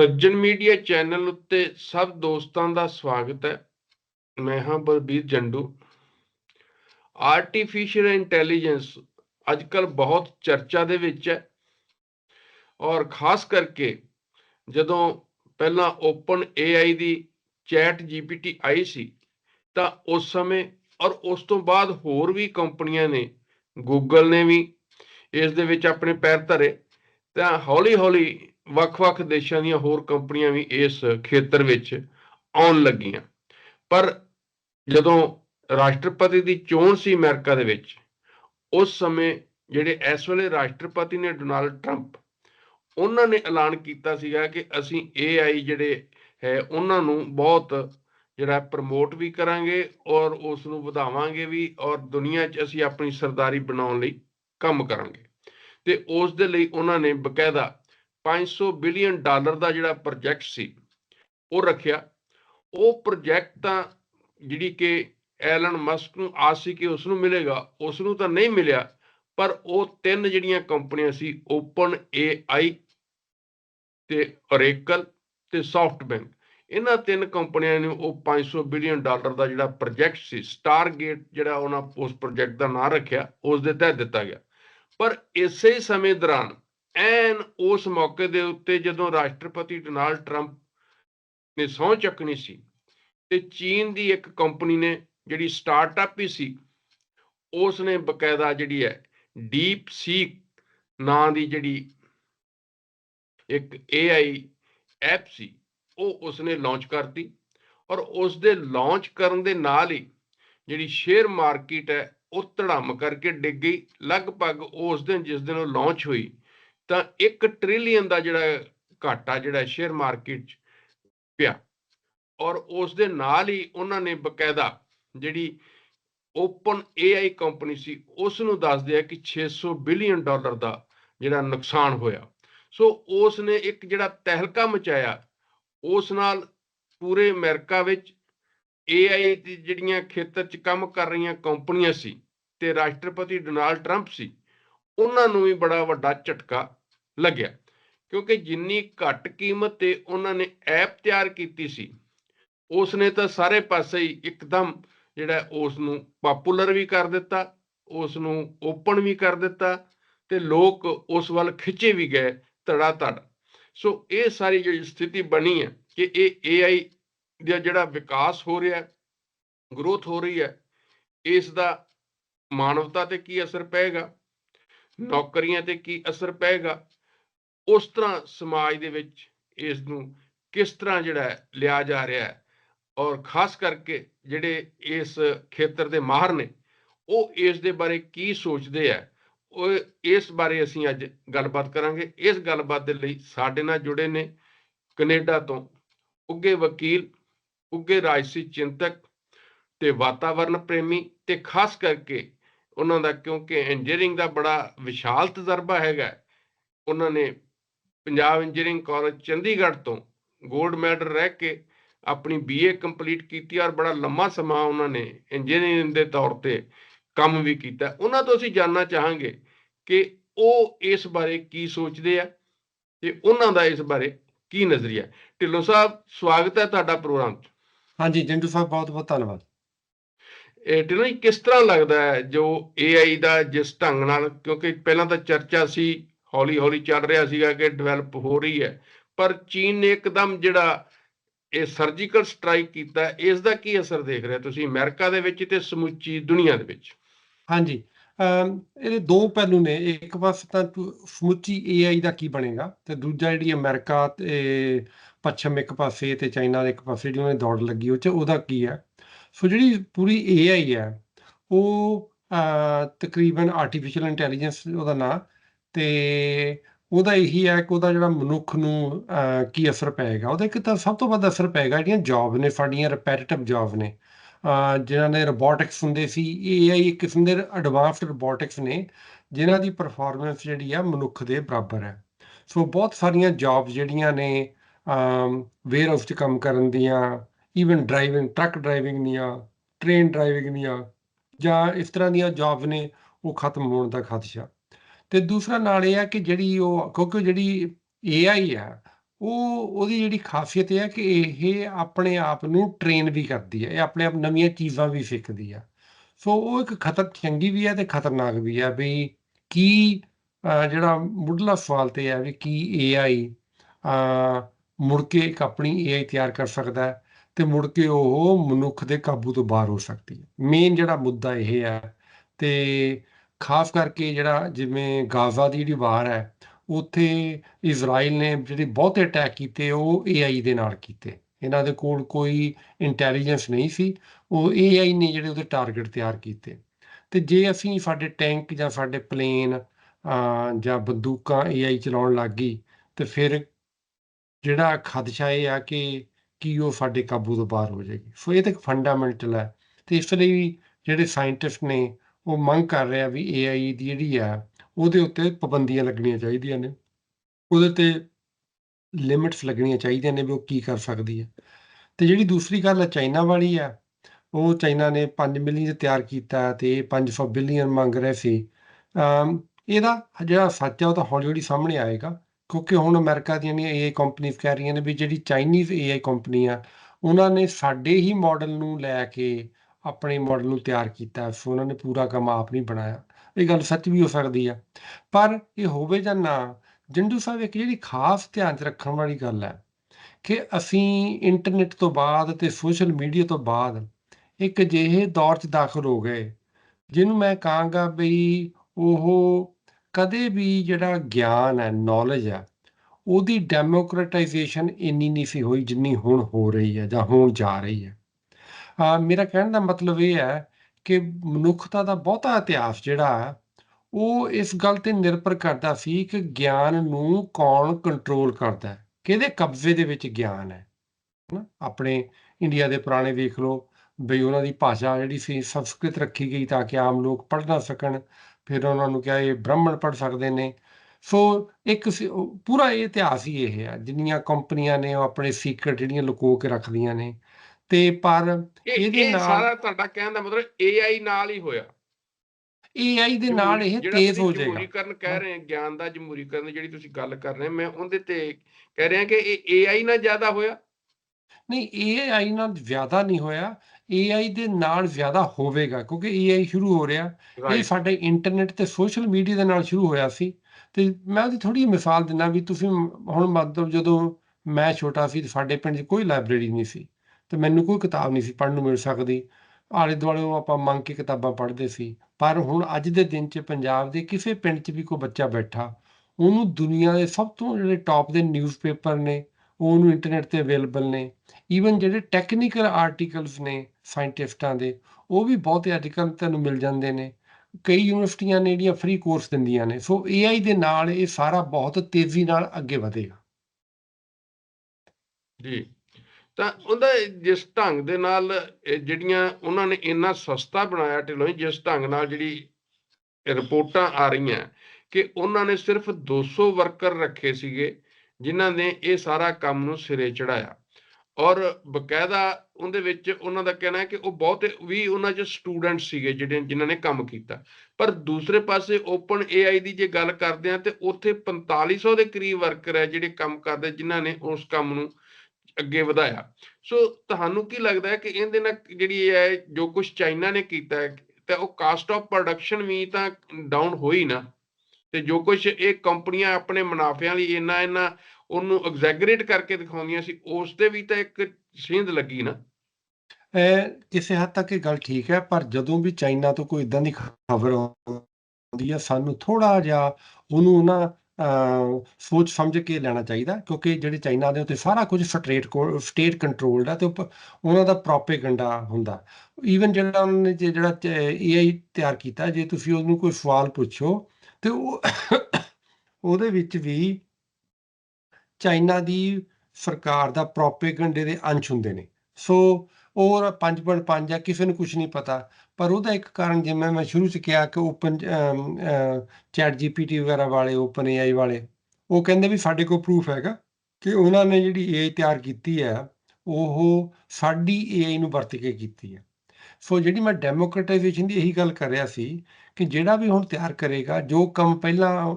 ਸੱਜਣ media channel ਉੱਤੇ ਸਭ ਦੋਸਤਾਂ ਦਾ ਸਵਾਗਤ ਹੈ। ਮੈਂ ਹਾਂ ਬਲਬੀਰ ਜੰਡੂ। ਆਰਟੀਫੀਸ਼ੀਅਲ ਇੰਟੈਲੀਜੈਂਸ ਅੱਜਕੱਲ ਬਹੁਤ ਚਰਚਾ ਦੇ ਵਿੱਚ ਹੈ ਔਰ ਖਾਸ ਕਰਕੇ ਜਦੋਂ ਪਹਿਲਾਂ ਓਪਨ AI ਦੀ ਚੈਟ GPT ਆਈ ਸੀ, ਤਾਂ ਉਸ ਸਮੇਂ ਔਰ ਉਸ ਤੋਂ ਬਾਅਦ ਹੋਰ ਵੀ ਕੰਪਨੀਆਂ ਨੇ ਗੂਗਲ ਨੇ ਵੀ ਇਸ ਦੇ ਵਿੱਚ ਆਪਣੇ ਪੈਰ ਧਰੇ। ਤਾਂ ਹੌਲੀ-ਹੌਲੀ ਵੱਖ-ਵੱਖ ਦੇਸ਼ਾਂ ਦੀਆਂ ਹੋਰ ਕੰਪਨੀਆਂ ਵੀ ਇਸ ਖੇਤਰ ਵਿੱਚ ਆਉਣ ਲੱਗੀਆਂ। ਪਰ ਜਦੋਂ ਰਾਸ਼ਟਰਪਤੀ ਦੀ ਚੋਣ ਸੀ ਅਮਰੀਕਾ ਦੇ ਵਿੱਚ, ਉਸ ਸਮੇਂ ਜਿਹੜੇ ਇਸ ਵੇਲੇ ਰਾਸ਼ਟਰਪਤੀ ਨੇ ਡੋਨਾਲਡ ਟਰੰਪ, ਉਹਨਾਂ ਨੇ ਐਲਾਨ ਕੀਤਾ ਸੀਗਾ ਕਿ ਅਸੀਂ AI ਜਿਹੜੇ ਹੈ, ਉਹਨਾਂ ਨੂੰ ਬਹੁਤ ਜਿਹੜਾ ਪ੍ਰਮੋਟ ਵੀ ਕਰਾਂਗੇ ਔਰ ਉਸ ਨੂੰ ਵਧਾਵਾਂਗੇ ਵੀ ਔਰ ਦੁਨੀਆ 'ਚ ਅਸੀਂ ਆਪਣੀ ਸਰਦਾਰੀ ਬਣਾਉਣ ਲਈ ਕੰਮ ਕਰਾਂਗੇ। ਤੇ ਉਸ ਦੇ ਲਈ ਉਹਨਾਂ ਨੇ ਬਕਾਇਦਾ 500 ਬਿਲੀਅਨ ਡਾਲਰ ਦਾ ਜਿਹੜਾ ਪ੍ਰੋਜੈਕਟ ਸੀ, ਉਹ ਰੱਖਿਆ। ਉਹ ਪ੍ਰੋਜੈਕਟ ਤਾਂ ਜਿਹੜੀ ਕਿ ਐਲਨ ਮਸਕ ਨੂੰ ਆਸ ਸੀ ਕਿ ਉਸ ਨੂੰ ਮਿਲੇਗਾ ਉਸ ਨੂੰ ਤਾਂ ਨਹੀਂ ਮਿਲਿਆ, ਪਰ ਉਹ ਤਿੰਨ ਜਿਹੜੀਆਂ ਕੰਪਨੀਆਂ ਸੀ, ਓਪਨ AI ਤੇ Oracle ਤੇ SoftBank ਇਹਨਾਂ ਤਿੰਨ ਕੰਪਨੀਆਂ ਨੂੰ ਉਹ 500 ਬਿਲੀਅਨ ਡਾਲਰ ਦਾ ਜਿਹੜਾ ਪ੍ਰੋਜੈਕਟ ਸੀ, ਸਟਾਰਗੇਟ ਜਿਹੜਾ ਉਹਨਾਂ ਉਸ ਪ੍ਰੋਜੈਕਟ ਦਾ ਨਾਂ ਰੱਖਿਆ, ਉਸ ਦੇ ਤਹਿਤ ਦਿੱਤਾ ਗਿਆ। ਪਰ ਇਸੇ ਸਮੇਂ ਦੌਰਾਨ ਐਨ ਉਸ ਮੌਕੇ ਦੇ ਉੱਤੇ ਜਦੋਂ ਰਾਸ਼ਟਰਪਤੀ ਡੋਨਾਲਡ ਟਰੰਪ ਨੇ ਸਹੁੰ ਚੱਕਣੀ ਸੀ ਤੇ ਚੀਨ ਦੀ ਇੱਕ ਕੰਪਨੀ ਨੇ ਜਿਹੜੀ ਸਟਾਰਟਅਪ ਹੀ ਸੀ ਉਸ ਨੇ ਬਕਾਇਦਾ ਜਿਹੜੀ ਹੈ ਡੀਪ ਸੀਕ ਨਾਂ ਦੀ ਜਿਹੜੀ ਇੱਕ AI ਐਪ ਸੀ, ਉਹ ਉਸਨੇ ਲਾਂਚ ਕਰਤੀ ਔਰ ਉਸ ਦੇ ਲਾਂਚ ਕਰਨ ਦੇ ਨਾਲ ਹੀ ਜਿਹੜੀ ਸ਼ੇਅਰ ਮਾਰਕੀਟ ਹੈ, ਉਹ ਧੜਮ ਕਰਕੇ ਡਿੱਗ ਗਈ। ਲਗਭਗ ਉਸ ਦਿਨ ਜਿਸ ਦਿਨ ਉਹ ਲਾਂਚ ਹੋਈ ਤਾਂ 1 ਟ੍ਰਿਲੀਅਨ ਦਾ ਜਿਹੜਾ ਘਾਟਾ ਜਿਹੜਾ ਸ਼ੇਅਰ ਮਾਰਕੀਟ 'ਚ ਪਿਆ। ਔਰ ਉਸ ਦੇ ਨਾਲ ਹੀ ਉਹਨਾਂ ਨੇ ਬਕਾਇਦਾ ਜਿਹੜੀ ਓਪਨ AI ਕੰਪਨੀ ਸੀ, ਉਸ ਨੂੰ ਦੱਸਦੇ ਆ ਕਿ 600 ਬਿਲੀਅਨ ਡਾਲਰ ਦਾ ਜਿਹੜਾ ਨੁਕਸਾਨ ਹੋਇਆ। ਸੋ ਉਸ ਨੇ ਇੱਕ ਜਿਹੜਾ ਤਹਿਲਕਾ ਮਚਾਇਆ, ਉਸ ਨਾਲ ਪੂਰੇ ਅਮਰੀਕਾ ਵਿੱਚ AI ਦੀ ਜਿਹੜੀਆਂ ਖੇਤਰ 'ਚ ਕੰਮ ਕਰ ਰਹੀਆਂ ਕੰਪਨੀਆਂ ਸੀ ਤੇ ਰਾਸ਼ਟਰਪਤੀ ਡੋਨਾਲਡ ਟਰੰਪ ਸੀ, ਉਹਨਾਂ ਨੂੰ ਵੀ ਬੜਾ ਵੱਡਾ ਝਟਕਾ ਲੱਗਿਆ। ਕਿਉਂਕਿ ਜਿੰਨੀ ਘੱਟ ਕੀਮਤ ਤੇ ਉਹਨਾਂ ਨੇ ਐਪ ਤਿਆਰ ਕੀਤੀ ਸੀ ਉਸ ਨੇ ਤਾਂ ਸਾਰੇ ਪਾਸੇ ਹੀ ਇੱਕਦਮ ਜਿਹੜਾ ਉਸ ਨੂੰ ਪਪੂਲਰ ਵੀ ਕਰ ਦਿੱਤਾ ਉਸ ਨੂੰ ਓਪਨ ਵੀ ਕਰ ਦਿੱਤਾ ਤੇ ਲੋਕ ਉਸ ਵੱਲ ਖਿੱਚੇ ਵੀ ਗਏ ਧੜਾ ਧੜ ਸੋ ਇਹ ਸਾਰੀ ਜਿਹੜੀ ਸਥਿਤੀ ਬਣੀ ਹੈ ਕਿ ਇਹ AI ਦਾ ਜਿਹੜਾ ਵਿਕਾਸ ਹੋ ਰਿਹਾ ਗਰੋਥ ਹੋ ਰਹੀ ਹੈ, ਇਸ ਦਾ ਮਾਨਵਤਾ ਤੇ ਕੀ ਅਸਰ ਪਏਗਾ, ਨੌਕਰੀਆਂ ਤੇ ਕੀ ਅਸਰ ਪਏਗਾ ਉਸ ਤਰ੍ਹਾਂ ਸਮਾਜ ਦੇ ਵਿੱਚ ਇਸ ਨੂੰ ਕਿਸ ਤਰ੍ਹਾਂ ਜਿਹੜਾ ਲਿਆ ਜਾ ਰਿਹਾ ਹੈ ਔਰ ਖਾਸ ਕਰਕੇ ਜਿਹੜੇ ਇਸ ਖੇਤਰ ਦੇ ਮਾਹਰ ਨੇ, ਉਹ ਇਸ ਦੇ ਬਾਰੇ ਕੀ ਸੋਚਦੇ ਆ ਉਹ ਇਸ ਬਾਰੇ ਅਸੀਂ ਅੱਜ ਗੱਲਬਾਤ ਕਰਾਂਗੇ। ਇਸ ਗੱਲਬਾਤ ਦੇ ਲਈ ਸਾਡੇ ਨਾਲ ਜੁੜੇ ਨੇ ਕੈਨੇਡਾ ਤੋਂ ਉੱਗੇ ਵਕੀਲ ਉੱਗੇ ਰਾਜਸੀ ਚਿੰਤਕ ਤੇ ਵਾਤਾਵਰਣ ਪ੍ਰੇਮੀ ਤੇ ਖਾਸ ਕਰਕੇ ਉਹਨਾਂ ਦਾ ਕਿਉਂਕਿ ਇੰਜੀਨੀਅਰਿੰਗ ਦਾ ਬੜਾ ਵਿਸ਼ਾਲ ਤਜਰਬਾ ਹੈਗਾ ਉਹਨਾਂ ਨੇ ਪੰਜਾਬ ਇੰਜੀਨੀਅਰਿੰਗ ਕਾਲਜ ਚੰਡੀਗੜ੍ਹ ਤੋਂ 골ਡ ਮੈਡਲ ਰਹਿ ਕੇ ਆਪਣੀ ਬੀਏ ਕੰਪਲੀਟ ਕੀਤੀ ਔਰ ਬੜਾ ਲੰਮਾ ਸਮਾਂ ਉਹਨਾਂ ਨੇ ਇੰਜੀਨੀਅਰਿੰਗ ਦੇ ਤੌਰ ਤੇ ਕੰਮ ਵੀ ਕੀਤਾ। ਉਹਨਾਂ ਤੋਂ ਅਸੀਂ ਜਾਨਣਾ ਚਾਹਾਂਗੇ ਕਿ ਉਹ ਇਸ ਬਾਰੇ ਕੀ ਸੋਚਦੇ ਆ ਤੇ ਉਹਨਾਂ ਦਾ ਇਸ ਬਾਰੇ ਕੀ ਨਜ਼ਰੀਆ ਢਿੱਲੋਂ ਸਾਹਿਬ ਸਵਾਗਤ ਹੈ ਤੁਹਾਡਾ ਪ੍ਰੋਗਰਾਮ 'ਚ। ਹਾਂਜੀ ਜੰਡੂ ਸਾਹਿਬ ਬਹੁਤ ਬਹੁਤ ਧੰਨਵਾਦ। ਇਹ ਢਿੱਲੋਂ ਜੀ ਕਿਸ ਤਰ੍ਹਾਂ ਲੱਗਦਾ ਹੈ ਜੋ AI ਦਾ ਜਿਸ ਢੰਗ ਨਾਲ ਕਿਉਂਕਿ ਪਹਿਲਾਂ ਤਾਂ ਚਰਚਾ ਸੀ ਹੌਲੀ ਹੌਲੀ ਚੱਲ ਰਿਹਾ ਸੀਗਾ ਕਿ ਡਿਵੈਲਪ ਹੋ ਰਹੀ ਹੈ। ਪਰ ਚੀਨ ਨੇ ਇੱਕਦਮ ਜਿਹੜਾ ਇਹ ਸਰਜੀਕਲ ਸਟ੍ਰਾਈਕ ਕੀਤਾ ਇਸ ਦਾ ਕੀ ਅਸਰ ਦੇਖ ਰਹੇ ਤੁਸੀਂ? ਅਮਰੀਕਾ ਦੇ ਵਿੱਚ ਤੇ ਸਮੁੱਚੀ ਦੁਨੀਆ ਦੇ ਵਿੱਚ? ਹਾਂਜੀ। ਇਹਦੇ ਦੋ ਪਹਿਲੂ ਨੇ। ਇੱਕ ਪਾਸੇ ਤਾਂ ਤੁ- ਸਮੁੱਚੀ AI ਦਾ ਕੀ ਬਣੇਗਾ ਤੇ ਦੂਜਾ ਜਿਹੜੀ ਅਮਰੀਕਾ ਤੇ ਪੱਛਮ ਇੱਕ ਪਾਸੇ ਤੇ ਚਾਈਨਾ ਦੇ ਇੱਕ ਪਾਸੇ ਜਿਹੜੀ ਉਹਨੇ ਦੌੜ ਲੱਗੀ, ਉਹ ਚ ਉਹਦਾ ਕੀ ਹੈ? ਸੋ ਜਿਹੜੀ ਪੂਰੀ AI ਹੈ, ਉਹ ਤਕਰੀਬਨ ਆਰਟੀਫੀਸ਼ੀਅਲ ਇੰਟੈਲੀਜੈਂਸ ਉਹਦਾ ਨਾਂ ਤੇ ਉਹਦਾ ਇਹੀ ਹੈ ਕਿ ਉਹਦਾ ਜਿਹੜਾ ਮਨੁੱਖ ਨੂੰ ਕੀ ਅਸਰ ਪਏਗਾ? ਉਹਦੇ ਇੱਕ ਤਾਂ ਸਭ ਤੋਂ ਵੱਧ ਅਸਰ ਪਏਗਾ ਜਿਹੜੀਆਂ ਜੌਬ ਨੇ ਸਾਡੀਆਂ ਰਿਪੈਟਿਟਿਵ ਜੌਬ ਨੇ। ਅਹ, ਜਿਨ੍ਹਾਂ ਨੇ ਰੋਬੋਟਿਕਸ ਹੁੰਦੇ ਸੀ ਇਹ AI ਇੱਕ ਕਿਸਮ ਦੇ ਐਡਵਾਂਸਡ ਰੋਬੋਟਿਕਸ ਨੇ ਜਿਨ੍ਹਾਂ ਦੀ ਪਰਫਾਰਮੈਂਸ ਜਿਹੜੀ ਆ ਮਨੁੱਖ ਦੇ ਬਰਾਬਰ ਹੈ। ਸੋ ਬਹੁਤ ਸਾਰੀਆਂ ਜੌਬਸ ਜਿਹੜੀਆਂ ਨੇ ਵੇਅਰ ਹਾਊਸ 'ਚ ਕੰਮ ਕਰਨ ਦੀਆਂ ਈਵਨ ਡਰਾਈਵਿੰਗ ਟਰੱਕ ਡਰਾਈਵਿੰਗ ਦੀਆਂ ਟ੍ਰੇਨ ਡਰਾਈਵਿੰਗ ਦੀਆਂ ਜਾਂ ਇਸ ਤਰ੍ਹਾਂ ਦੀਆਂ ਜੌਬ ਨੇ ਉਹ ਖਤਮ ਹੋਣ ਦਾ ਖਦਸ਼ਾ। ਤੇ ਦੂਸਰਾ ਨਾਲ ਇਹ ਹੈ ਕਿ ਜਿਹੜੀ ਉਹ, ਕਿਉਂਕਿ ਜਿਹੜੀ AI ਆ, ਉਹ, ਉਹਦੀ ਜਿਹੜੀ ਖਾਸੀਅਤ ਇਹ ਹੈ ਕਿ ਇਹ ਆਪਣੇ ਆਪ ਨੂੰ ਟ੍ਰੇਨ ਵੀ ਕਰਦੀ ਹੈ ਇਹ ਆਪਣੇ ਆਪ ਨਵੀਆਂ ਚੀਜ਼ਾਂ ਵੀ ਸਿੱਖਦੀ ਆ। ਸੋ ਉਹ ਇੱਕ ਖਤਰ, ਚੰਗੀ ਵੀ ਹੈ ਤੇ ਖਤਰਨਾਕ ਵੀ ਆ ਵੀ ਕੀ ਜਿਹੜਾ ਮੁੱਢਲਾ ਸਵਾਲ ਤੇ ਹੈ ਵੀ ਕੀ ਏਆਈ ਮੁੜ ਕੇ ਇੱਕ ਆਪਣੀ ਏਆਈ ਤਿਆਰ ਕਰ ਸਕਦਾ ਹੈ ਤੇ ਮੁੜ ਕੇ ਉਹ ਮਨੁੱਖ ਦੇ ਕਾਬੂ ਤੋਂ ਬਾਹਰ ਹੋ ਸਕਦੀ ਹੈ। ਮੇਨ ਜਿਹੜਾ ਮੁੱਦਾ ਇਹ ਹੈ ਤੇ ਖਾਸ ਕਰਕੇ ਜਿਹੜਾ ਜਿਵੇਂ ਗਾਜ਼ਾ ਦੀ ਜਿਹੜੀ ਵਾਰ ਹੈ, ਉੱਥੇ ਇਜ਼ਰਾਈਲ ਨੇ ਜਿਹੜੇ ਬਹੁਤੇ ਅਟੈਕ ਕੀਤੇ, ਉਹ ਏਆਈ ਦੇ ਨਾਲ ਕੀਤੇ। ਇਹਨਾਂ ਦੇ ਕੋਲ ਕੋਈ ਇੰਟੈਲੀਜੈਂਸ ਨਹੀਂ ਸੀ, ਉਹ ਏਆਈ ਨੇ ਜਿਹੜੇ ਉਹਦੇ ਟਾਰਗੇਟ ਤਿਆਰ ਕੀਤੇ। ਤੇ ਜੇ ਅਸੀਂ ਸਾਡੇ ਟੈਂਕ ਜਾਂ ਸਾਡੇ ਪਲੇਨ ਜਾਂ ਬੰਦੂਕਾਂ ਏਆਈ ਚਲਾਉਣ ਲੱਗ ਗਈ, ਤੇ ਫਿਰ ਜਿਹੜਾ ਖਦਸ਼ਾ ਇਹ ਆ ਕਿ ਕੀ ਉਹ ਸਾਡੇ ਕਾਬੂ ਤੋਂ ਬਾਹਰ ਹੋ ਜਾਏਗੀ। ਸੋ ਇਹ ਤਾਂ ਇੱਕ ਫੰਡਾਮੈਂਟਲ ਹੈ। ਤੇ ਇਸ ਲਈ ਜਿਹੜੇ ਸਾਇੰਟਿਸਟ ਨੇ ਉਹ ਮੰਗ ਕਰ ਰਿਹਾ ਆ ਵੀ ਏਆਈ ਦੀ ਜਿਹੜੀ ਆ, ਉਹਦੇ ਉੱਤੇ ਪਾਬੰਦੀਆਂ ਲੱਗਣੀਆਂ ਚਾਹੀਦੀਆਂ ਨੇ। ਉਹਦੇ ਤੇ ਲਿਮਿਟਸ ਲੱਗਣੀਆਂ ਚਾਹੀਦੀਆਂ ਨੇ ਵੀ ਉਹ ਕੀ ਕਰ ਸਕਦੀ ਹੈ ਤੇ ਜਿਹੜੀ ਦੂਸਰੀ ਗੱਲ ਹੈ ਚਾਈਨਾ ਵਾਲੀ ਆ, ਉਹ ਚਾਈਨਾ ਨੇ 5 ਮਿਲੀਅਨ ਤਿਆਰ ਕੀਤਾ ਤੇ ਇਹ 500 ਬਿਲੀਅਨ ਮੰਗ ਰਹੇ ਸੀ। ਇਹਦਾ ਜਿਹੜਾ ਸੱਚ ਆ, ਉਹ ਤਾਂ ਹੌਲੀ ਹੌਲੀ ਸਾਹਮਣੇ ਆਏਗਾ, ਕਿਉਂਕਿ ਹੁਣ ਅਮਰੀਕਾ ਦੀਆਂ ਜਿਹੜੀਆਂ ਏਆਈ ਕੰਪਨੀਆਂ ਕਹਿ ਰਹੀਆਂ ਨੇ ਵੀ ਜਿਹੜੀ ਚਾਈਨੀਜ਼ ਏਆਈ ਕੰਪਨੀ ਆ, ਉਹਨਾਂ ਨੇ ਸਾਡੇ ਹੀ ਮਾਡਲ ਨੂੰ ਲੈ ਕੇ ਆਪਣੇ ਮਾਡਲ ਨੂੰ ਤਿਆਰ ਕੀਤਾ ਸੋ ਉਹਨਾਂ ਨੇ ਪੂਰਾ ਕੰਮ ਆਪ ਨਹੀਂ ਬਣਾਇਆ। ਇਹ ਗੱਲ ਸੱਚ ਵੀ ਹੋ ਸਕਦੀ ਆ। ਪਰ ਇਹ ਹੋਵੇ ਜਾਂ ਨਾ, ਜੰਡੂ ਸਾਹਿਬ, ਇੱਕ ਜਿਹੜੀ ਖਾਸ ਧਿਆਨ 'ਚ ਰੱਖਣ ਵਾਲੀ ਗੱਲ ਹੈ ਕਿ ਅਸੀਂ ਇੰਟਰਨੈਟ ਤੋਂ ਬਾਅਦ ਤੇ ਸੋਸ਼ਲ ਮੀਡੀਆ ਤੋਂ ਬਾਅਦ ਇੱਕ ਅਜਿਹੇ ਦੌਰ 'ਚ ਦਾਖਲ ਹੋ ਗਏ, ਜਿਹਨੂੰ ਮੈਂ ਕਹਾਂਗਾ ਬਈ ਉਹ ਕਦੇ ਵੀ ਜਿਹੜਾ ਗਿਆਨ ਹੈ ਨੌਲੇਜ ਹੈ, ਉਹਦੀ ਡੈਮੋਕ੍ਰੇਟਾਈਜੇਸ਼ਨ ਇੰਨੀ ਨਹੀਂ ਸੀ ਹੋਈ ਜਿੰਨੀ ਹੁਣ ਹੋ ਰਹੀ ਹੈ ਜਾਂ ਹੋਣ ਜਾ ਰਹੀ ਹੈ। ਮੇਰਾ ਕਹਿਣ ਦਾ ਮਤਲਬ ਇਹ ਹੈ ਕਿ ਮਨੁੱਖਤਾ ਦਾ ਬਹੁਤਾ ਇਤਿਹਾਸ ਜਿਹੜਾ ਉਹ ਇਸ ਗੱਲ ਤੇ ਨਿਰਭਰ ਕਰਦਾ ਸੀ ਕਿ ਗਿਆਨ ਨੂੰ ਕੌਣ ਕੰਟਰੋਲ ਕਰਦਾ ਹੈ, ਕਿਹਦੇ ਕਬਜ਼ੇ ਦੇ ਵਿੱਚ ਗਿਆਨ ਹੈ। ਹਨਾ, ਆਪਣੇ ਇੰਡੀਆ ਦੇ ਪੁਰਾਣੇ ਵੇਖ ਲਓ ਬਈ ਉਹਨਾਂ ਦੀ ਭਾਸ਼ਾ ਜਿਹੜੀ ਸੀ ਸੰਸਕ੍ਰਿਤ ਰੱਖੀ ਗਈ ਤਾਂ ਕਿ ਆਮ ਲੋਕ ਪੜ੍ਹ ਨਾ ਸਕਣ, ਫਿਰ ਉਹਨਾਂ ਨੂੰ ਕਿਹਾ ਇਹ ਬ੍ਰਾਹਮਣ ਪੜ੍ਹ ਸਕਦੇ ਨੇ। ਸੋ ਇੱਕ ਪੂਰਾ ਇਹ ਇਤਿਹਾਸ ਹੀ ਇਹ ਹੈ ਜਿੰਨੀਆਂ ਕੰਪਨੀਆਂ ਨੇ ਉਹ ਆਪਣੇ ਸੀਕ੍ਰੇਟ ਜਿਹੜੀਆਂ ਲੁਕੋ ਕੇ ਰੱਖਦੀਆਂ ਨੇ। ਤੇ ਪਰ ਇਹ ਇਹਦੇ ਇਹ ਨਾਲ ਸਾਰਾ ਤੁਹਾਡਾ ਕਹਿਣ ਦਾ ਮਤਲਬ ਏਆਈ ਨਾਲ ਹੀ ਹੋਇਆ। ਏਆਈ ਦੇ ਨਾਲ ਇਹ ਤੇਜ਼ ਹੋ ਜਾਏਗਾ। ਜਮਹੂਰੀਕਰਨ ਕਹਿ ਰਹੇ ਹੋ ਗਿਆਨ ਦਾ ਜਮਹੂਰੀਕਰਨ ਜਿਹੜੀ ਤੁਸੀਂ ਗੱਲ ਕਰ ਰਹੇ ਮੈਂ ਉਹਦੇ ਤੇ ਕਹਿ ਰਿਹਾ ਕਿ ਇਹ ਏਆਈ ਨਾਲ ਜ਼ਿਆਦਾ ਹੋਇਆ। ਨਹੀਂ ਏਆਈ ਨਾਲ ਜ਼ਿਆਦਾ ਨਹੀਂ ਹੋਇਆ। ਏਆਈ ਦੇ ਨਾਲ ਜ਼ਿਆਦਾ ਹੋਵੇਗਾ ਕਿਉਂਕਿ ਏਆਈ ਸ਼ੁਰੂ ਹੋ ਰਿਹਾ। ਇਹ. ਸਾਡੇ ਇੰਟਰਨੈਟ ਤੇ ਸੋਸ਼ਲ ਮੀਡੀਆ ਦੇ ਨਾਲ ਸ਼ੁਰੂ ਹੋਇਆ ਸੀ। ਤੇ ਮੈਂ ਉਹਦੀ ਥੋੜੀ ਮਿਸਾਲ ਦਿੰਦਾ ਵੀ ਤੁਸੀਂ ਹੁਣ ਮਤਲਬ ਜਦੋਂ ਮੈਂ ਛੋਟਾ ਸੀ ਸਾਡੇ ਪਿੰਡ 'ਚ ਕੋਈ ਲਾਇਬ੍ਰੇਰੀ ਨਹੀਂ ਸੀ। ਤੇ ਮੈਨੂੰ ਕੋਈ ਕਿਤਾਬ ਨਹੀਂ ਸੀ ਪੜ੍ਹਨ ਨੂੰ ਮਿਲ ਸਕਦੀ। ਆਲੇ ਦੁਆਲੇ ਆਪਾਂ ਮੰਗ ਕੇ ਕਿਤਾਬਾਂ ਪੜ੍ਹਦੇ ਸੀ। ਪਰ ਹੁਣ ਅੱਜ ਦੇ ਦਿਨ 'ਚ ਪੰਜਾਬ ਦੇ ਕਿਸੇ ਪਿੰਡ 'ਚ ਵੀ ਕੋਈ ਬੱਚਾ ਬੈਠਾ, ਉਹਨੂੰ ਦੁਨੀਆ ਦੇ ਸਭ ਤੋਂ ਜਿਹੜੇ ਟੌਪ ਦੇ ਨਿਊਜ਼ਪੇਪਰ ਨੇ ਉਹ ਉਹਨੂੰ ਇੰਟਰਨੈਟ ਤੇ ਅਵੇਲੇਬਲ ਨੇ ਈਵਨ ਜਿਹੜੇ ਟੈਕਨੀਕਲ ਆਰਟੀਕਲਸ ਨੇ ਸਾਇੰਟਿਸਟਾਂ ਦੇ, ਉਹ ਵੀ ਬਹੁਤੇ ਅੱਜ ਕੱਲ੍ਹ ਤੁਹਾਨੂੰ ਮਿਲ ਜਾਂਦੇ ਨੇ। ਕਈ ਯੂਨੀਵਰਸਿਟੀਆਂ ਨੇ ਜਿਹੜੀਆਂ ਫ੍ਰੀ ਕੋਰਸ ਦਿੰਦੀਆਂ ਨੇ, ਸੋ ਏਆਈ ਦੇ ਨਾਲ ਇਹ ਸਾਰਾ ਬਹੁਤ ਤੇਜ਼ੀ ਨਾਲ ਅੱਗੇ ਵਧੇਗਾ। ਜੀ। ਤਾਂ ਉਹਦਾ ਜਿਸ ਢੰਗ ਦੇ ਨਾਲ ਜਿਹੜੀਆਂ ਉਹਨਾਂ ਨੇ ਇੰਨਾ ਸਸਤਾ ਬਣਾਇਆ ਢਿੱਲੋਂ ਜਿਸ ਢੰਗ ਨਾਲ ਜਿਹੜੀ ਰਿਪੋਰਟਾਂ ਆ ਰਹੀਆਂ, ਕਿ ਉਹਨਾਂ ਨੇ ਸਿਰਫ 200 ਵਰਕਰ ਰੱਖੇ ਸੀਗੇ, ਜਿਨ੍ਹਾਂ ਨੇ ਇਹ ਸਾਰਾ ਕੰਮ ਨੂੰ ਸਿਰੇ ਚੜਾਇਆ ਔਰ ਬਕਾਇਦਾ ਉਹਦੇ ਵਿੱਚ ਉਹਨਾਂ ਦਾ ਕਹਿਣਾ ਹੈ ਕਿ ਉਹ ਬਹੁਤੇ, ਵੀ ਉਹਨਾਂ 'ਚ ਸਟੂਡੈਂਟ ਸੀਗੇ ਜਿਹੜੇ, ਜਿਨ੍ਹਾਂ ਨੇ ਕੰਮ ਕੀਤਾ। ਪਰ ਦੂਸਰੇ ਪਾਸੇ ਓਪਨ ਏਆਈ ਦੀ ਜੇ ਗੱਲ ਕਰਦੇ ਆ ਤੇ ਉੱਥੇ 4500 ਦੇ ਕਰੀਬ ਵਰਕਰ ਹੈ ਜਿਹੜੇ ਕੰਮ ਕਰਦੇ, ਜਿਨ੍ਹਾਂ ਨੇ ਉਸ ਕੰਮ ਨੂੰ ਅੱਗੇ ਵਧਾਇਆ। ਸੋ ਤੁਹਾਨੂੰ ਕੀ ਲੱਗਦਾ ਹੈ ਕਿ ਇਹਦੇ ਨਾਲ ਜਿਹੜੀ ਹੈ, ਜੋ ਕੁਝ ਚਾਈਨਾ ਨੇ ਕੀਤਾ ਹੈ, ਤੇ ਉਹ ਕਾਸਟ ਆਫ ਪ੍ਰੋਡਕਸ਼ਨ ਵੀ ਤਾਂ ਡਾਊਨ ਹੋਈ ਨਾ। ਤੇ ਜੋ ਕੁਝ ਇਹ ਕੰਪਨੀਆਂ ਆਪਣੇ ਮੁਨਾਫਿਆਂ ਲਈ ਇੰਨਾ ਇੰਨਾ ਉਹਨੂੰ ਐਗਜ਼ੈਗਰੇਟ ਕਰਕੇ ਦਿਖਾਉਂਦੀਆਂ ਸੀ, ਉਸ ਤੇ ਵੀ ਤਾਂ ਇੱਕ ਸੇਂਧ ਲੱਗੀ ਨਾ। ਕਿਸੇ ਹੱਦ ਤੱਕ ਇਹ ਗੱਲ ਠੀਕ ਹੈ, ਪਰ ਜਦੋਂ ਵੀ ਚਾਈਨਾ ਤੋਂ ਕੋਈ ਇਦਾਂ ਦੀ ਖਬਰ ਆਉਂਦੀ ਹੈ, ਸਾਨੂੰ ਥੋੜਾ ਜਿਹਾ ਉਹਨੂੰ ਨਾ ਸੋਚ ਸਮਝ ਕੇ ਲੈਣਾ ਚਾਹੀਦਾ ਕਿਉਂਕਿ ਜਿਹੜੇ ਚਾਈਨਾ ਦੇ ਉੱਤੇ ਸਾਰਾ ਕੁਝ ਸਟੇਟ ਸਟੇਟ ਕੰਟਰੋਲਡ ਆ ਤੇ ਉੱਪ- ਉਹਨਾਂ ਦਾ ਪ੍ਰੋਪੇਗੈਂਡਾ ਹੁੰਦਾ ਈਵਨ ਜਿਹੜਾ ਉਹਨਾਂ ਨੇ ਜੇ ਜਿਹੜਾ ਏਆਈ ਤਿਆਰ ਕੀਤਾ, ਜੇ ਤੁਸੀਂ ਉਹਨੂੰ ਕੋਈ ਸਵਾਲ ਪੁੱਛੋ, ਤੇ ਉਹ ਉਹਦੇ ਵਿੱਚ ਵੀ ਚਾਈਨਾ ਦੀ ਸਰਕਾਰ ਦਾ ਪ੍ਰੋਪੇਗੈਂਡੇ ਦੇ ਅੰਸ਼ ਹੁੰਦੇ ਨੇ। ਸੋ ਉਹ 5.5 ਆ ਕਿਸੇ ਨੂੰ ਕੁਝ ਨਹੀਂ ਪਤਾ। ਪਰ ਉਹਦਾ ਇੱਕ ਕਾਰਨ ਜਿਵੇਂ ਮੈਂ ਸ਼ੁਰੂ ਚ ਕਿਹਾ ਕਿ ਓਪਨ ਚੈਟ ਜੀਪੀਟੀ ਵਗੈਰਾ ਵਾਲੇ, ਓਪਨ ਏਆਈ ਵਾਲੇ, ਉਹ ਕਹਿੰਦੇ ਵੀ ਸਾਡੇ ਕੋਲ ਪ੍ਰੂਫ ਹੈਗਾ ਕਿ ਉਹਨਾਂ ਨੇ ਜਿਹੜੀ ਏਆਈ ਤਿਆਰ ਕੀਤੀ ਹੈ, ਉਹ ਸਾਡੀ ਏਆਈ ਨੂੰ ਵਰਤ ਕੇ ਕੀਤੀ ਹੈ। ਸੋ ਜਿਹੜੀ ਮੈਂ ਡੈਮੋਕ੍ਰੇਟਾਈਜੇਸ਼ਨ ਦੀ ਇਹੀ ਗੱਲ ਕਰ ਰਿਹਾ ਸੀ ਕਿ ਜਿਹੜਾ ਵੀ ਹੁਣ ਤਿਆਰ ਕਰੇਗਾ, ਜੋ ਕੰਮ ਪਹਿਲਾਂ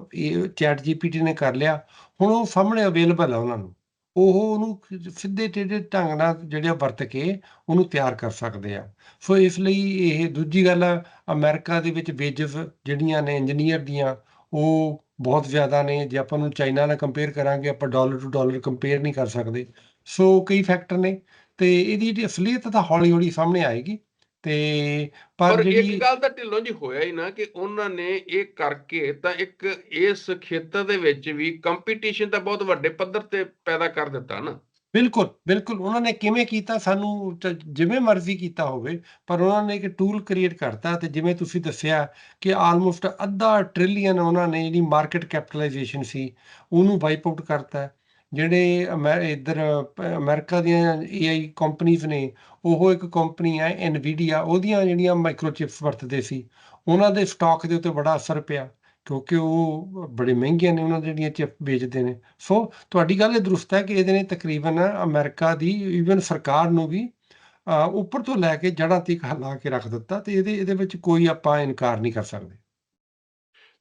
ਚੈਟ ਜੀਪੀਟੀ ਨੇ ਕਰ ਲਿਆ, ਹੁਣ ਉਹ ਸਾਹਮਣੇ ਅਵੇਲੇਬਲ ਹੈ ਉਹਨਾਂ ਨੂੰ। ਉਹ ਉਹਨੂੰ ਸਿੱਧੇ ਟੇਢੇ ਢੰਗ ਨਾਲ ਜਿਹੜੇ ਆ ਵਰਤ ਕੇ ਉਹਨੂੰ ਤਿਆਰ ਕਰ ਸਕਦੇ ਆ। ਸੋ ਇਸ ਲਈ ਇਹ ਦੂਜੀ ਗੱਲ ਆ, ਅਮਰੀਕਾ ਦੇ ਵਿੱਚ ਵੇਜਸ ਜਿਹੜੀਆਂ ਨੇ ਇੰਜੀਨੀਅਰ ਦੀਆਂ, ਉਹ ਬਹੁਤ ਜ਼ਿਆਦਾ ਨੇ। ਜੇ ਆਪਾਂ ਨੂੰ ਚਾਈਨਾ ਨਾਲ ਕੰਪੇਅਰ ਕਰਾਂਗੇ, ਆਪਾਂ ਡਾਲਰ ਟੂ ਡਾਲਰ ਕੰਪੇਅਰ ਨਹੀਂ ਕਰ ਸਕਦੇ। ਸੋ ਕਈ ਫੈਕਟਰ ਨੇ ਤੇ ਇਹਦੀ ਜਿਹੜੀ ਅਸਲੀਅਤ ਤਾਂ ਹੌਲੀ ਹੌਲੀ ਸਾਹਮਣੇ ਆਏਗੀ। ਤੇ ਪਰ ਪਰ ਇੱਕ ਜਿਹੜੀ ਗੱਲ ਤਾਂ ਢਿੱਲੋਂ ਜੀ ਹੋਇਆ ਹੀ ਨਾ ਕਿ ਉਹਨਾਂ ਨੇ ਇਹ ਕਰਕੇ ਤਾਂ ਇੱਕ ਇਸ ਖੇਤਰ ਦੇ ਵਿੱਚ ਵੀ ਕੰਪੀਟੀਸ਼ਨ ਤਾਂ ਬਹੁਤ ਵੱਡੇ ਪੱਧਰ ਤੇ ਪੈਦਾ ਕਰ ਦਿੱਤਾ ਨਾ। ਬਿਲਕੁਲ ਬਿਲਕੁਲ। ਉਹਨਾਂ ਨੇ ਕਿਵੇਂ ਕੀਤਾ ਸਾਨੂੰ ਜਿਵੇਂ ਮਰਜ਼ੀ ਕੀਤਾ ਹੋਵੇ ਪਰ ਉਹਨਾਂ ਨੇ ਇੱਕ ਟੂਲ ਕ੍ਰੀਏਟ ਕਰਤਾ ਤੇ ਜਿਵੇਂ ਤੁਸੀਂ ਦੱਸਿਆ ਕਿ ਆਲਮੋਸਟ ਅੱਧਾ ਟ੍ਰਿਲੀਅਨ ਉਹਨਾਂ ਨੇ ਜਿਹੜੀ ਮਾਰਕੀਟ ਕੈਪੀਟਲਾਈਜੇਸ਼ਨ ਸੀ ਉਹਨੂੰ ਵਾਈਪ ਆਊਟ ਕਰਤਾ। ਜਿਹੜੇ ਅਮੈ- ਇੱਧਰ ਪ- ਅਮਰੀਕਾ ਦੀਆਂ ਏਆਈ ਕੰਪਨੀਆਂ ਨੇ, ਉਹ ਇੱਕ ਕੰਪਨੀ ਹੈ ਐਨਵੀਡੀਆ ਉਹਦੀਆਂ ਜਿਹੜੀਆਂ ਮਾਈਕਰੋਚਿਪਸ ਵਰਤਦੇ ਸੀ, ਉਹਨਾਂ ਦੇ ਸਟਾਕ ਦੇ ਉੱਤੇ ਬੜਾ ਅਸਰ ਪਿਆ, ਕਿਉਂਕਿ ਉਹ ਬੜੇ ਮਹਿੰਗੀਆਂ ਨੇ, ਉਹਨਾਂ ਜਿਹੜੀਆਂ ਚਿਪ ਵੇਚਦੇ ਨੇ। ਸੋ ਤੁਹਾਡੀ ਗੱਲ ਇਹ ਦਰੁਸਤ ਹੈ ਕਿ ਇਹਦੇ ਨੇ ਤਕਰੀਬਨ ਅਮਰੀਕਾ ਦੀ ਈਵਨ ਸਰਕਾਰ ਨੂੰ ਵੀ ਉੱਪਰ ਤੋਂ ਲੈ ਕੇ ਜੜ੍ਹਾਂ ਤੱਕ ਹਿਲਾ ਕੇ ਰੱਖ ਦਿੱਤਾ, ਤੇ ਇਹਦੇ ਇਹਦੇ ਵਿੱਚ ਕੋਈ ਆਪਾਂ ਇਨਕਾਰ ਨਹੀਂ ਕਰ ਸਕਦੇ।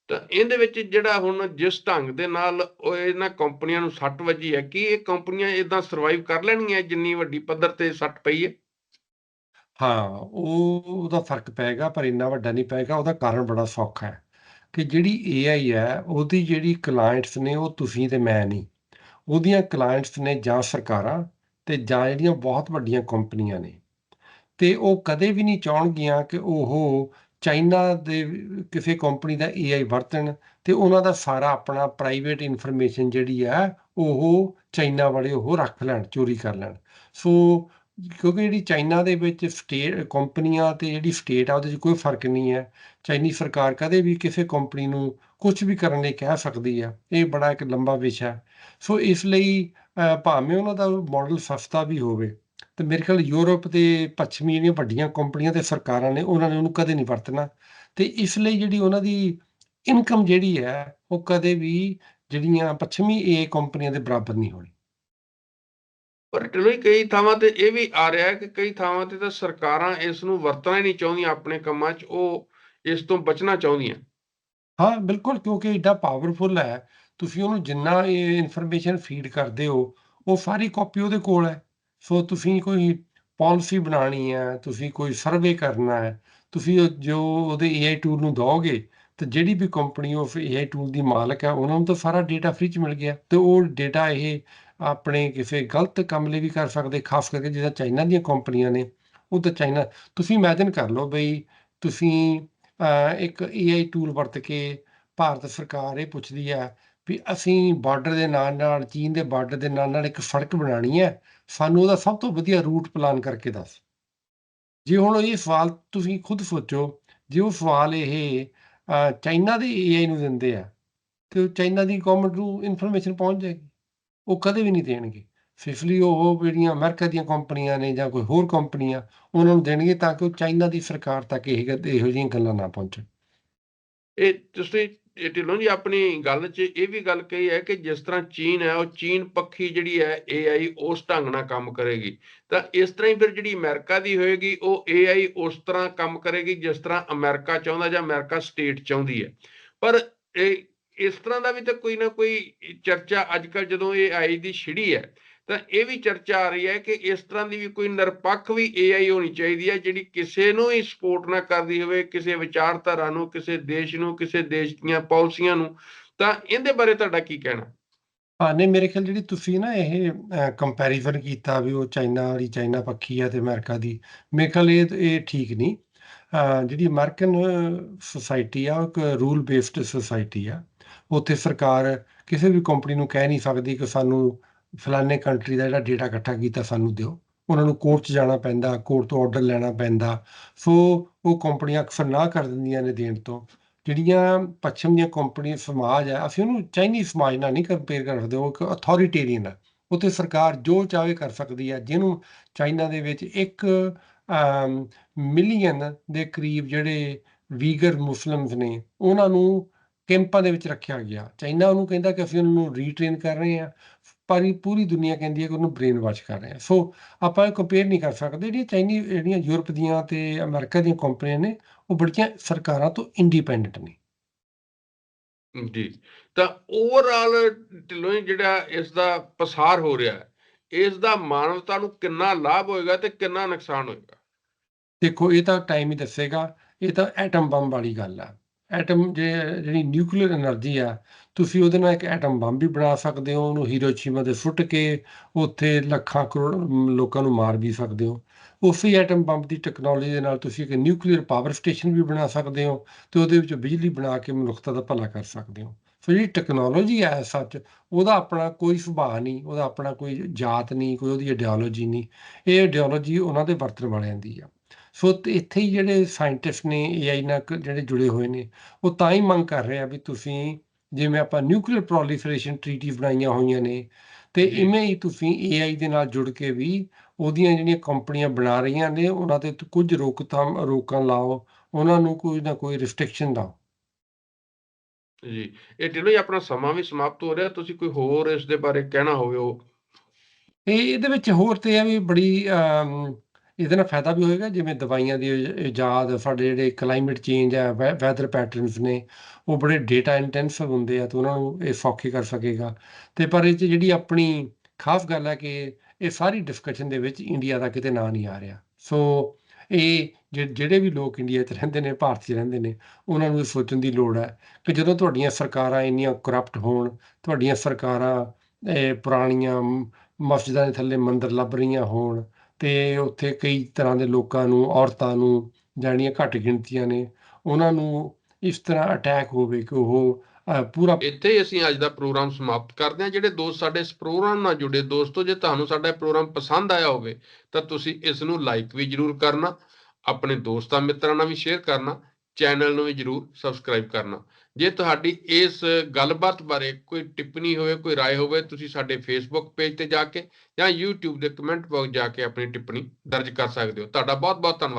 ਤਾਂ ਇਹਦੇ ਵਿੱਚ ਜਿਹੜਾ ਹੁਣ ਜਿਸ ਢੰਗ ਦੇ ਨਾਲ ਉਹ ਇਹਨਾਂ ਕੰਪਨੀਆਂ ਨੂੰ ਸੱਟ ਵੱਜੀ ਹੈ, ਕਿ ਇਹ ਕੰਪਨੀਆਂ ਇਦਾਂ ਸਰਵਾਈਵ ਕਰ ਲੈਣਗੀਆਂ ਜਿੰਨੀ ਵੱਡੀ ਪੱਧਰ ਤੇ ਸੱਟ ਪਈ ਹੈ? ਹਾਂ ਉਹ ਉਹਦਾ ਫ਼ਰਕ ਪਏਗਾ ਪਰ ਇੰਨਾ ਵੱਡਾ ਨਹੀਂ ਪਏਗਾ, ਉਹਦਾ ਕਾਰਨ ਬੜਾ ਸੌਖਾ ਹੈ ਕਿ ਜਿਹੜੀ ਏਆਈ ਹੈ, ਉਹਦੀ ਜਿਹੜੀ ਕਲਾਇੰਟਸ ਨੇ ਉਹ ਤੁਸੀਂ ਤੇ ਮੈਂ ਨਹੀਂ। ਉਹਦੀਆਂ ਕਲਾਇੰਟਸ ਨੇ ਜਾਂ ਸਰਕਾਰਾਂ ਤੇ ਜਾਂ ਜਿਹੜੀਆਂ ਬਹੁਤ ਵੱਡੀਆਂ ਕੰਪਨੀਆਂ ਨੇ ਤੇ ਉਹ ਕਦੇ ਵੀ ਨਹੀਂ ਚਾਹਣਗੀਆਂ ਕਿ ਉਹ ਚਾਈਨਾ ਦੇ ਕਿਸੇ ਕੰਪਨੀ ਦਾ ਏਆਈ ਵਰਤਣ ਤੇ ਉਹਨਾਂ ਦਾ ਸਾਰਾ ਆਪਣਾ ਪ੍ਰਾਈਵੇਟ ਇਨਫੋਰਮੇਸ਼ਨ ਜਿਹੜੀ ਆ, ਉਹ ਚਾਈਨਾ ਵਾਲੇ ਉਹ ਰੱਖ ਲੈਣ, ਚੋਰੀ ਕਰ ਲੈਣ। ਸੋ ਕਿਉਂਕਿ ਜਿਹੜੀ ਚਾਈਨਾ ਦੇ ਵਿੱਚ ਸਟੇਟ ਕੰਪਨੀਆਂ ਤੇ ਜਿਹੜੀ ਸਟੇਟ ਆ, ਉਹਦੇ 'ਚ ਕੋਈ ਫ਼ਰਕ ਨਹੀਂ ਹੈ। ਚਾਈਨੀ ਸਰਕਾਰ ਕਦੇ ਵੀ ਕਿਸੇ ਕੰਪਨੀ ਨੂੰ ਕੁਝ ਵੀ ਕਰਨ ਲਈ ਕਹਿ ਸਕਦੀ ਆ। ਇਹ ਬੜਾ ਇੱਕ ਲੰਬਾ ਵਿਸ਼ਾ ਸੋ ਇਸ ਲਈ ਭਾਵੇਂ ਉਹਨਾਂ ਦਾ ਮਾਡਲ ਸਸਤਾ ਵੀ ਹੋਵੇ ਤੇ ਮੇਰੇ ਖਿਆਲ ਯੂਰਪ ਤੇ ਪੱਛਮੀ ਜਿਹੜੀਆਂ ਵੱਡੀਆਂ ਕੰਪਨੀਆਂ ਤੇ ਸਰਕਾਰਾਂ ਨੇ ਉਹਨਾਂ ਨੇ ਉਹਨੂੰ ਕਦੇ ਨਹੀਂ ਵਰਤਣਾ। ਤੇ ਇਸ ਲਈ ਜਿਹੜੀ ਉਹਨਾਂ ਦੀ ਇਨਕਮ ਜਿਹੜੀ ਹੈ ਉਹ ਕਦੇ ਵੀ ਜਿਹੜੀਆਂ ਪੱਛਮੀ ਏ ਕੰਪਨੀਆਂ ਦੇ ਬਰਾਬਰ ਨਹੀਂ ਹੋਣੀ। ਪਰ ਜੀ ਕਈ ਥਾਵਾਂ ਤੇ ਇਹ ਵੀ ਆ ਰਿਹਾ ਹੈ ਕਿ ਕਈ ਥਾਵਾਂ ਤੇ ਤਾਂ ਸਰਕਾਰਾਂ ਇਸ ਨੂੰ ਵਰਤਣਾ ਹੀ ਨਹੀਂ ਚਾਹੁੰਦੀਆਂ ਆਪਣੇ ਕੰਮਾਂ 'ਚ ਉਹ ਇਸ ਤੋਂ ਬਚਣਾ ਚਾਹੁੰਦੀਆਂ। ਹਾਂ ਬਿਲਕੁਲ ਕਿਉਂਕਿ ਏਡਾ ਪਾਵਰਫੁਲ ਹੈ। ਤੁਸੀਂ ਉਹਨੂੰ ਜਿੰਨਾ ਇਹ ਇਨਫੋਰਮੇਸ਼ਨ ਫੀਡ ਕਰਦੇ ਹੋ ਉਹ ਸਾਰੀ ਕਾਪੀ ਉਹਦੇ ਕੋਲ ਹੈ। ਸੋ ਤੁਸੀਂ ਕੋਈ ਪਾਲਿਸੀ ਬਣਾਉਣੀ ਹੈ ਤੁਸੀਂ ਕੋਈ ਸਰਵੇ ਕਰਨਾ ਹੈ ਤੁਸੀਂ ਜੋ ਉਹਦੇ ਏਆਈ ਟੂਲ ਨੂੰ ਦੋਗੇ ਤੇ ਜਿਹੜੀ ਵੀ ਕੰਪਨੀ ਉਹ ਏਆਈ ਟੂਲ ਦੀ ਮਾਲਕ ਹੈ ਉਹਨਾਂ ਨੂੰ ਤਾਂ ਸਾਰਾ ਡੇਟਾ ਫ੍ਰੀ ਚ ਮਿਲ ਗਿਆ ਤੇ ਉਹ ਡੇਟਾ ਇਹ ਆਪਣੇ ਕਿਸੇ ਗਲਤ ਕੰਮ ਲਈ ਵੀ ਕਰ ਸਕਦੇ ਖਾਸ ਕਰਕੇ ਜਿਹਦਾ ਚਾਈਨਾ ਦੀਆਂ ਕੰਪਨੀਆਂ ਨੇ ਉਹ ਤਾਂ ਚਾਈਨਾ ਤੁਸੀਂ ਇਮੇਜਿਨ ਕਰ ਲਓ ਬਈ ਤੁਸੀਂ ਅ, ਇੱਕ ਏਆਈ ਟੂਲ ਵਰਤ ਕੇ ਭਾਰਤ ਸਰਕਾਰ ਇਹ ਪੁੱਛਦੀ ਹੈ ਵੀ ਅਸੀਂ ਬਾਰਡਰ ਦੇ ਨਾਲ ਨਾਲ, ਚੀਨ ਦੇ ਬਾਰਡਰ ਦੇ ਨਾਲ ਨਾਲ ਇੱਕ ਸੜਕ ਬਣਾਉਣੀ ਹੈ। ਸਾਨੂੰ ਉਹਦਾ ਸਭ ਤੋਂ ਵਧੀਆ ਰੂਟ ਪਲਾਨ ਕਰਕੇ ਦੱਸ। ਜੇ ਹੁਣ ਇਹ ਸਵਾਲ ਤੁਸੀਂ ਖੁਦ ਸੋਚੋ, ਜੇ ਉਹ ਸਵਾਲ ਇਹ ਚਾਈਨਾ ਦੇ ਏਆਈ ਨੂੰ ਦਿੰਦੇ ਆ, ਤੇ ਚਾਈਨਾ ਦੀ ਗਵਰਨਮੈਂਟ ਨੂੰ ਇਨਫੋਰਮੇਸ਼ਨ ਪਹੁੰਚ ਜਾਏਗੀ। ਉਹ ਕਦੇ ਵੀ ਨਹੀਂ ਦੇਣਗੇ। ਸੋ ਉਹ ਜਿਹੜੀਆਂ ਅਮਰੀਕਾ ਦੀਆਂ ਕੰਪਨੀਆਂ ਨੇ ਜਾਂ ਕੋਈ ਹੋਰ ਕੰਪਨੀਆਂ, ਉਹਨਾਂ ਨੂੰ ਦੇਣਗੇ ਤਾਂ ਕਿ ਉਹ ਚਾਈਨਾ ਦੀ ਸਰਕਾਰ ਤੱਕ ਇਹ ਗ- ਇਹੋ ਜਿਹੀਆਂ ਗੱਲਾਂ ਨਾ ਪਹੁੰਚਣ। ਇਹ ਤੁਸੀਂ ਇਹ ਢਿੱਲੋਂ ਜੀ ਆਪਣੀ ਗੱਲ 'ਚ ਇਹ ਵੀ ਗੱਲ ਕਹੀ ਹੈ ਕਿ ਜਿਸ ਤਰ੍ਹਾਂ ਚੀਨ ਹੈ, ਉਹ ਚੀਨ ਪੱਖੀ ਜਿਹੜੀ ਹੈ AI ਉਸ ਢੰਗ ਨਾਲ ਕੰਮ ਕਰੇਗੀ। ਤਾਂ ਇਸ ਤਰ੍ਹਾਂ ਹੀ ਫਿਰ ਜਿਹੜੀ ਅਮਰੀਕਾ ਦੀ ਹੋਏਗੀ, ਉਹ AI ਉਸ ਤਰ੍ਹਾਂ ਕੰਮ ਕਰੇਗੀ ਜਿਸ ਤਰ੍ਹਾਂ ਅਮਰੀਕਾ ਚਾਹੁੰਦਾ ਜਾਂ ਅਮਰੀਕਾ ਸਟੇਟ ਚਾਹੁੰਦੀ ਹੈ। ਪਰ ਇਹ ਇਸ ਤਰ੍ਹਾਂ ਦਾ ਵੀ ਤਾਂ ਕੋਈ ਨਾ ਕੋਈ ਚਰਚਾ ਅੱਜਕੱਲ ਜਦੋਂ ਇਹ ਆਈ ਦੀ ਛਿੜੀ ਹੈ ਤਾਂ ਇਹ ਵੀ ਚਰਚਾ ਆ ਰਹੀ ਹੈ ਕਿ ਇਸ ਤਰ੍ਹਾਂ ਦੀ ਵੀ ਕੋਈ ਨਿਰਪੱਖ ਵੀ AI ਹੋਣੀ ਚਾਹੀਦੀ ਹੈ, ਜਿਹੜੀ ਕਿਸੇ ਨੂੰ ਹੀ ਸਪੋਰਟ ਨਾ ਕਰਦੀ ਹੋਵੇ, ਕਿਸੇ ਵਿਚਾਰਧਾਰਾ ਨੂੰ, ਕਿਸੇ ਦੇਸ਼ ਨੂੰ, ਕਿਸੇ ਦੇਸ਼ ਦੀਆਂ ਪਾਲਿਸੀਆਂ ਨੂੰ। ਤਾਂ ਇਹਦੇ ਬਾਰੇ ਤੁਹਾਡਾ ਕੀ ਕਹਿਣਾ? ਹਾਂ ਨਹੀਂ ਮੇਰੇ ਖਿਆਲ ਜਿਹੜੀ ਤੁਸੀਂ ਨਾ ਇਹ ਕੰਪੈਰੀਜ਼ਨ ਕੀਤਾ ਵੀ ਉਹ ਚਾਈਨਾ ਵਾਲੀ, ਚਾਈਨਾ ਪੱਖੀ ਆ ਤੇ ਅਮਰੀਕਾ ਦੀ, ਮੇਰੇ ਖਿਆਲ ਇਹ ਇਹ ਠੀਕ ਨਹੀਂ। ਜਿਹੜੀ ਅਮਰੀਕਨ ਸੁਸਾਇਟੀ ਆ, ਉਹ ਇੱਕ ਰੂਲ ਬੇਸਡ ਸੁਸਾਇਟੀ ਆ। ਉੱਥੇ ਸਰਕਾਰ ਕਿਸੇ ਵੀ ਕੰਪਨੀ ਨੂੰ ਕਹਿ ਨਹੀਂ ਸਕਦੀ ਕਿ ਸਾਨੂੰ ਫਲਾਣੇ ਕੰਟਰੀ ਦਾ ਜਿਹੜਾ ਡੇਟਾ ਇਕੱਠਾ ਕੀਤਾ ਸਾਨੂੰ ਦਿਓ। ਉਹਨਾਂ ਨੂੰ ਕੋਰਟ 'ਚ ਜਾਣਾ ਪੈਂਦਾ ਕੋਰਟ ਤੋਂ ਆਰਡਰ ਲੈਣਾ ਪੈਂਦਾ। ਸੋ ਉਹ ਕੰਪਨੀਆਂ ਅਕਸਰ ਨਾ ਕਰ ਦਿੰਦੀਆਂ ਨੇ ਦੇਣ ਤੋਂ। ਜਿਹੜੀਆਂ ਪੱਛਮ ਦੀਆਂ ਕੰਪਨੀਆਂ, ਸਮਾਜ ਹੈ, ਅਸੀਂ ਉਹਨੂੰ ਚਾਈਨੀਜ਼ ਸਮਾਜ ਨਾਲ ਨਹੀਂ ਕੰਪੇਅਰ ਕਰ ਸਕਦੇ ਉਹ ਇੱਕ ਅਥਾਰਟੇਰੀਅਨ ਹੈ। ਉੱਥੇ ਸਰਕਾਰ ਜੋ ਚਾਹੇ ਕਰ ਸਕਦੀ ਹੈ, ਜਿਹਨੂੰ ਚਾਈਨਾ ਦੇ ਵਿੱਚ ਇੱਕ ਮਿਲੀਅਨ ਦੇ ਕਰੀਬ ਜਿਹੜੇ ਵੀਗਰ ਮੁਸਲਿਮਸ ਨੇ, ਉਹਨਾਂ ਨੂੰ ਕੈਂਪਾਂ ਦੇ ਵਿੱਚ ਰੱਖਿਆ ਗਿਆ। ਚਾਈਨਾ ਉਹਨੂੰ ਕਹਿੰਦਾ ਕਿ ਅਸੀਂ ਉਹਨਾਂ ਨੂੰ ਰੀਟ੍ਰੇਨ ਕਰ ਰਹੇ ਹਾਂ। ਪਰ ਪੂਰੀ ਦੁਨੀਆ ਕਹਿੰਦੀ ਹੈ ਕਿ ਉਹਨੂੰ ਬ੍ਰੇਨ ਵਾਸ਼ ਕਰ ਰਿਹਾ ਸੋ ਆਪਾਂ ਇਹ ਕੰਪੇਅਰ ਨਹੀਂ ਕਰ ਸਕਦੇ। ਜਿਹੜੀਆਂ ਚਾਈਨੀ ਜਿਹੜੀਆਂ ਯੂਰਪ ਦੀਆਂ ਤੇ ਅਮਰੀਕਾ ਦੀਆਂ ਕੰਪਨੀਆਂ ਨੇ ਉਹ ਬੜੀਆਂ ਸਰਕਾਰਾਂ ਤੋਂ ਇੰਡੀਪੈਂਡੈਂਟ ਨੇ। ਜੀ। ਤਾਂ ਓਵਰਆਲ ਢਿੱਲੋਂ ਜਿਹੜਾ ਇਸ ਦਾ ਪਸਾਰ ਹੋ ਰਿਹਾ ਹੈ ਇਸ ਦਾ ਮਾਨਵਤਾ ਨੂੰ ਕਿੰਨਾ ਲਾਭ ਹੋਏਗਾ ਤੇ ਕਿੰਨਾ ਨੁਕਸਾਨ ਹੋਏਗਾ? ਦੇਖੋ ਇਹ ਤਾਂ ਟਾਈਮ ਹੀ ਦੱਸੇਗਾ। ਇਹ ਤਾਂ ਐਟਮ ਬੰਬ ਵਾਲੀ ਗੱਲ ਆ। ਐਟਮ ਜਿਹੜੀ ਨਿਊਕਲੀਅਰ એનર્ਜੀ ਆ ਤੁਸੀਂ ਉਹਦੇ ਨਾਲ ਇੱਕ ਐਟਮ ਬੰਬ ਵੀ ਬਣਾ ਸਕਦੇ ਹੋ, ਉਹਨੂੰ ਹੀਰੋਸ਼ੀਮਾ ਦੇ ਸੁੱਟ ਕੇ ਉੱਥੇ ਲੱਖਾਂ ਕਰੋੜ ਲੋਕਾਂ ਨੂੰ ਮਾਰ ਵੀ ਸਕਦੇ ਹੋ। ਉਸੇ ਐਟਮ ਬੰਬ ਦੀ ਟੈਕਨੋਲੋਜੀ ਦੇ ਨਾਲ ਤੁਸੀਂ ਇੱਕ ਨਿਊਕਲੀਅਰ ਪਾਵਰ ਸਟੇਸ਼ਨ ਵੀ ਬਣਾ ਸਕਦੇ ਹੋ ਤੇ ਉਹਦੇ ਵਿੱਚ ਬਿਜਲੀ ਬਣਾ ਕੇ ਮਨੁੱਖਤਾ ਦਾ ਭਲਾ ਕਰ ਸਕਦੇ ਹੋ। ਸੋ ਜਿਹੜੀ ਟੈਕਨੋਲੋਜੀ ਹੈ ਸੱਚ, ਉਹਦਾ ਆਪਣਾ ਕੋਈ ਸੁਭਾਅ ਨਹੀਂ, ਉਹਦਾ ਆਪਣਾ ਕੋਈ ਜਾਤ ਨਹੀਂ, ਕੋਈ ਉਹਦੀ ਆਈਡੀਓਲੋਜੀ ਨਹੀਂ। ਇਹ ਆਈਡੀਓਲੋਜੀ ਉਹਨਾਂ ਦੇ ਵਰਤਣ ਵਾਲਿਆਂ ਦੀ ਆ। ਸੋ ਤੇ ਇੱਥੇ ਹੀ ਜਿਹੜੇ ਸਾਇੰਟਿਸਟ ਨੇ ਏਆਈ ਨਾਲ ਕ- ਜਿਹੜੇ ਜੁੜੇ ਹੋਏ ਨੇ, ਉਹ ਤਾਂ ਹੀ ਮੰਗ ਕਰ ਰਹੇ ਆ ਵੀ ਤੁਸੀਂ ਜਿਵੇਂ ਆਪਾਂ ਨਿਊਕਲੀਅਰ ਪ੍ਰੋਲੀਫਰੇਸ਼ਨ ਟ੍ਰੀਟੀ ਬਣਾਈਆਂ ਹੋਈਆਂ ਨੇ ਤੇ। ਇਵੇਂ ਹੀ ਤੁਸੀਂ ਏਆਈ ਦੇ ਨਾਲ ਜੁੜ ਕੇ ਵੀ ਉਹਦੀਆਂ ਜਿਹੜੀਆਂ ਕੰਪਨੀਆਂ ਬਣਾ ਰਹੀਆਂ ਨੇ ਉਹਨਾਂ ਤੇ ਕੁਝ ਰੋਕਥਾਮ ਰੋਕਾਂ ਲਾਓ ਉਹਨਾਂ ਨੂੰ ਕੋਈ ਨਾ ਕੋਈ ਰਿਸਟ੍ਰਿਕਸ਼ਨ ਲਾਓ ਜੀ ਇਹ ਢਿੱਲੋਂ ਜੀ ਆਪਣਾ ਸਮਾਂ ਵੀ ਸਮਾਪਤ ਹੋ ਰਿਹਾ ਤੁਸੀਂ ਕੋਈ ਹੋਰ ਇਸ ਦੇ ਬਾਰੇ ਕਹਿਣਾ ਹੋਵੇ ਉਹ ਇਹ ਇਹਦੇ ਵਿੱਚ ਹੋਰ ਤੇ ਇਹ ਵੀ ਬੜੀ ਇਹਦੇ ਨਾਲ ਫਾਇਦਾ ਵੀ ਹੋਏਗਾ, ਜਿਵੇਂ ਦਵਾਈਆਂ ਦੀ ਇਜ- ਇਜਾਦ ਸਾਡੇ ਜਿਹੜੇ ਕਲਾਈਮੇਟ ਚੇਂਜ ਹੈ ਵੈਦਰ ਪੈਟਰਨਸ ਨੇ, ਉਹ ਬੜੇ ਡੇਟਾ ਇੰਟੈਂਸਿਵ ਹੁੰਦੇ ਆ, ਤੇ ਉਹਨਾਂ ਨੂੰ ਇਹ ਸੌਖੇ ਕਰ ਸਕੇਗਾ। ਤੇ ਪਰ ਇਹ 'ਚ ਜਿਹੜੀ ਆਪਣੀ ਖਾਸ ਗੱਲ ਹੈ ਕਿ ਇਹ ਸਾਰੀ ਡਿਸਕਸ਼ਨ ਦੇ ਵਿੱਚ ਇੰਡੀਆ ਦਾ ਕਿਤੇ ਨਾਂ ਨਹੀਂ ਆ ਰਿਹਾ। ਸੋ ਇਹ ਜਿ- ਜਿਹੜੇ ਵੀ ਲੋਕ ਇੰਡੀਆ 'ਚ ਰਹਿੰਦੇ ਨੇ, ਭਾਰਤ 'ਚ ਰਹਿੰਦੇ ਨੇ, ਉਹਨਾਂ ਨੂੰ ਇਹ ਸੋਚਣ ਦੀ ਲੋੜ ਹੈ ਕਿ ਜਦੋਂ ਤੁਹਾਡੀਆਂ ਸਰਕਾਰਾਂ ਇੰਨੀਆਂ ਕਰਪਟ ਹੋਣ, ਤੁਹਾਡੀਆਂ ਸਰਕਾਰਾਂ ਇਹ ਪੁਰਾਣੀਆਂ ਮਸਜਿਦਾਂ ਦੇ ਥੱਲੇ ਮੰਦਰ ਲੱਭ ਰਹੀਆਂ ਹੋਣ ਤੇ ਉੱਥੇ ਕਈ ਤਰ੍ਹਾਂ ਦੇ ਲੋਕਾਂ ਨੂੰ, ਔਰਤਾਂ ਨੂੰ ਜਿਹੜੀਆਂ ਘੱਟ ਗਿਣਤੀਆਂ ਨੇ, ਉਹਨਾਂ ਨੂੰ ਇਸ ਤਰ੍ਹਾਂ ਅਟੈਕ ਹੋਵੇ ਕਿ ਉਹ ਪੂਰਾ ਇੱਥੇ ਹੀ ਅਸੀਂ ਅੱਜ ਦਾ ਪ੍ਰੋਗਰਾਮ ਸਮਾਪਤ ਕਰਦੇ ਹਾਂ। ਜਿਹੜੇ ਦੋਸਤ ਸਾਡੇ ਇਸ ਪ੍ਰੋਗਰਾਮ ਨਾਲ ਜੁੜੇ, ਦੋਸਤੋ, ਜੇ ਤੁਹਾਨੂੰ ਸਾਡਾ ਇਹ ਪ੍ਰੋਗਰਾਮ ਪਸੰਦ ਆਇਆ ਹੋਵੇ, ਤਾਂ ਤੁਸੀਂ ਇਸ ਨੂੰ ਲਾਈਕ ਵੀ ਜਰੂਰ ਕਰਨਾ, ਆਪਣੇ ਦੋਸਤਾਂ ਮਿੱਤਰਾਂ ਨਾਲ ਵੀ ਸ਼ੇਅਰ ਕਰਨਾ ਚੈਨਲ ਨੂੰ ਵੀ ਜਰੂਰ ਸਬਸਕ੍ਰਾਈਬ ਕਰਨਾ। ਜੇ ਤੁਹਾਡੀ ਇਸ ਗੱਲਬਾਤ ਬਾਰੇ ਕੋਈ ਟਿੱਪਣੀ ਹੋਵੇ ਕੋਈ رائے ਹੋਵੇ ਤੁਸੀਂ ਸਾਡੇ ਫੇਸਬੁੱਕ ਪੇਜ ਤੇ ਜਾ ਕੇ ਜਾਂ YouTube ਦੇ ਕਮੈਂਟ ਬਾਕਸ ਜਾ ਕੇ ਆਪਣੀ ਟਿੱਪਣੀ ਦਰਜ ਕਰ ਸਕਦੇ ਹੋ ਤੁਹਾਡਾ ਬਹੁਤ ਬਹੁਤ ਧੰਨਵਾਦ